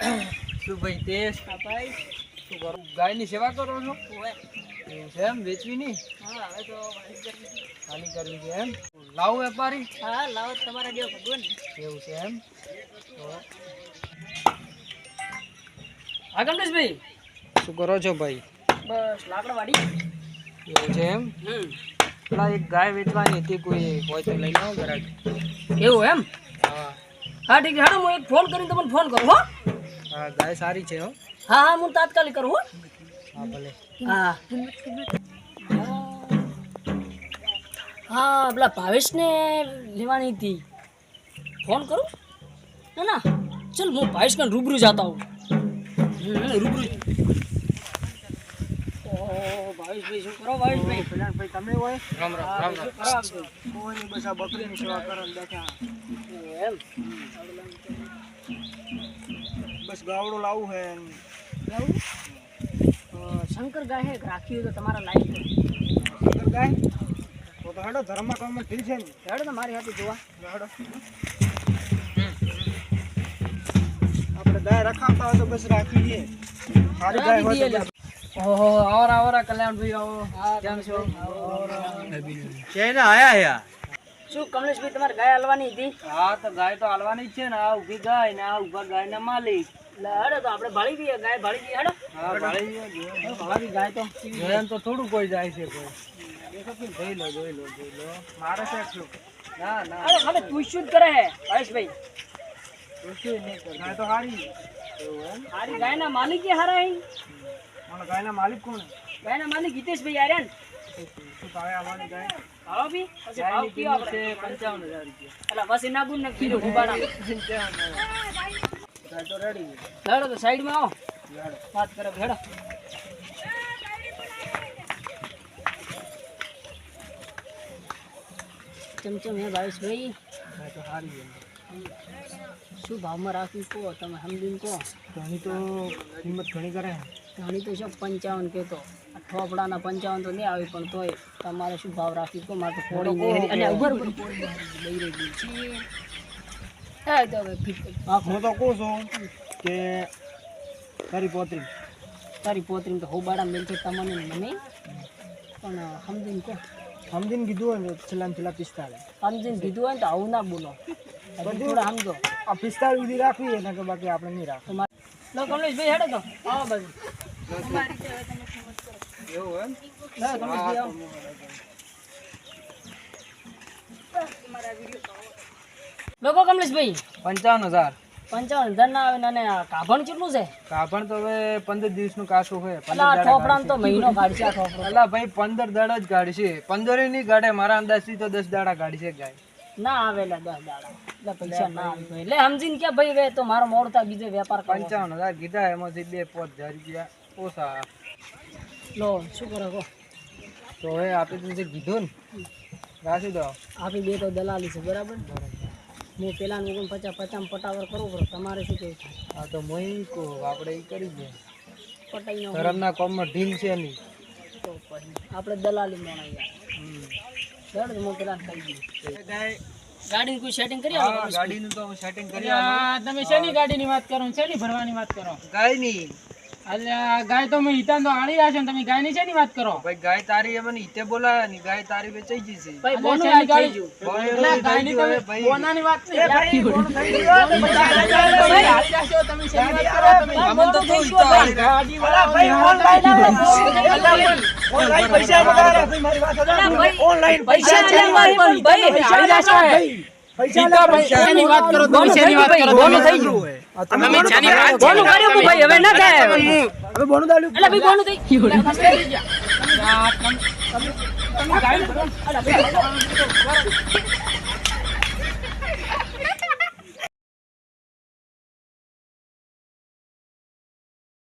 ભાઈ શું કરો? ગાયની સેવા કરો છો. એવું છે એમ વેચવી નહીં હવે તો વાડી કરવી છે. ખાલી કરવી છે એમ? લાવો વેપારી. હા લાવો તમારા જેવો ભગવાન એવું છે એમ? તો હા કમલેશભાઈ શું કરો છો ભાઈ? બસ લાકડા વાડી એવું છે એમ? પેલા એક ગાય વેચવાની હતી કોઈ હોય તો લઈ આવો ઘરાક એવું એમ? હા. હા ઠીક છે. હાલો હું એક ફોન કરીને તમને ફોન કરું હો. હા ગાય સારી છે હો. હા હા હું તાત્કાલિક કરું હો. હા ભલે. હા. હા પેલા ભાવેશને લેવાની હતી. ફોન કરું? ના ના. ચલ હું ભાવેશને રૂબરૂ જતા હું રૂબરૂ. ઓહો, ભાવેશભાઈ શું કરો ભાવેશભાઈ? ભાઈ તમે હોય? રામ રામ રામ રામ. કરો આમ તો? બસ આ બકરીની સેવા કરવા બેઠા. એમ? બસ ગાવડો લાવવું હે? શંકર ગાય રાખ્યું તો તમારા લાયક ગાય? તો તો હેડો ધર્મમાં કામમાં ઠીક છે ને. હેડો તો મારી હાથે જોવા. હેડો. આપણે ગાય રખાવતા હોય તો બસ રાખી દઈએ. સારી ગાય હોય ઓહો આવરા આવરા કલ્યાણભાઈ આવો. કેમ છો? કેને આયા યા શું કમલેશભાઈ તમારે ગાય હાલવાની હતી? હા તો ગાય તો હાલવાની જ છે ને આ ઊભી ગાય ને આ ઊભા ગાયના માલિક. લે હેડો તો આપણે ભાળી દઈએ ગાય ભાળી દઈએ હેડો. હા ભાળી ભાળી ગાય તો જોયા તો થોડું કોઈ જાય છે કોઈ. દેખો કે જોઈ લો જોઈ લો જોઈ લો. મારે છે શું ના ના. અરે હવે તું શું જ કરે હે નહીં કરે ગાય તો હારી. હારી ગાયના માલિક હારા હે મને ગાયના માલિક કોણ? ગાયના માલિક હિતેશભાઈ આર્યા ને. ભાવે આવવાની ગાય ને કીધું ઉભાડા ગાય તો સાઈડમાં આવો. વાત કરે હેડો. ચમચમ હે ભાવેશભાઈ. તો હારી છે. શું ભાવમાં રાખવી કહો? તમે સમજીને કહો. ઘણી તો કિંમત ઘણી કરે. ઘણી તો શું પંચાવન કહેતો. આ ઠોપડાના પંચાવન તો નહીં આવી પણ તોય તમારે શું ભાવ રાખી કહો? મારે તો પોળી અને ઉભર ઉપર પોળી લઈ રહી. છે તો. હા તો કહું છું કે તારી પોતરી. તારી પોતરી તો હોબાડા મેલશે તમને ને મને. પણ સમજીને કહો. સમજીને કીધું હોય ને છેલ્લા ને છેલ્લા પિસ્તાળીસ. સમજીને કીધું હોય ને તો આવું ના બોલો. થોડા સમજો આ પિસ્તાળીસ સુધી રાખવી એને કે બાકી આપણે નહીં રાખવું. લો કમલેશભાઈ હેડો તો. આવો બધું. એવું એમ કમલેશભાઈ આવો. લોકો કમલેશભાઈ પંચાવન હજાર. પંચાવન હજાર ના આવે ને કાભણ કેટલું છે? કાભણ તો હવે પંદર દિવસનું કાચું હોય એટલે આ ઠોપડામાં તો મહિનો કાઢશે અલા ભાઈ પંદર દાડા જ ગાડી છે પંદર નહીં ગાડે મારા અંદાજથી તો દસ દાડા ગાડી છે ગાય. ના આવેલા દસ દાડા. એટલે પૈસા ના આવે. એટલે સમજીને કે ભાઈ હવે તો મારો મોડતા બીજો વેપાર કરવો. પંચાવન હજાર કીધા એમાંથી બે પોત હજાર રૂપિયા ઓછા. લો શું કરો કહો? તો હવે આપણે તું જે કીધું ને રાખી દો. આપણી બે તો દલાલી છે બરાબર? હું પેલા ઓગણ પચાસ પચાસ પટાવર કરવું પડે તમારે શું થાય હા તો મોઈ કહું આપણે એ કરી દે. પટાઈ ધરમના કોમમાં ઢીલ છે નહીં. તો પછી. આપણે દલાલી મોણા યાર બરાબર પેલા કરી ગાય ગાડીનું કોઈ સેટિંગ કરી આવો ગાડીનું તો સેટિંગ કરી આવો. તમે શેની ગાડીની વાત કરો શેની ભરવાની વાત કરો? ગાયની. ગાય તો મેં હિતાન તો આળી રહ્યા છે તમે ગાયની શેની વાત કરો? ભાઈ ગાય તારી એમ હિતે બોલાયા ની ગાય તારી વેચાઈ ગઈ છે. ભાઈ બોનું ગયું? બોનું થઈ ગયું તો તું હિતો હારી. પૈસાની વાત કરો તમે વાત કરો બોનું થઈ ગયું આ તમે બોનું કર્યું કે ભાઈ હવે ના થાય. હવે બોનું દાલ્યું ભાઈ બોનું થઈ ગયું તમે ગાય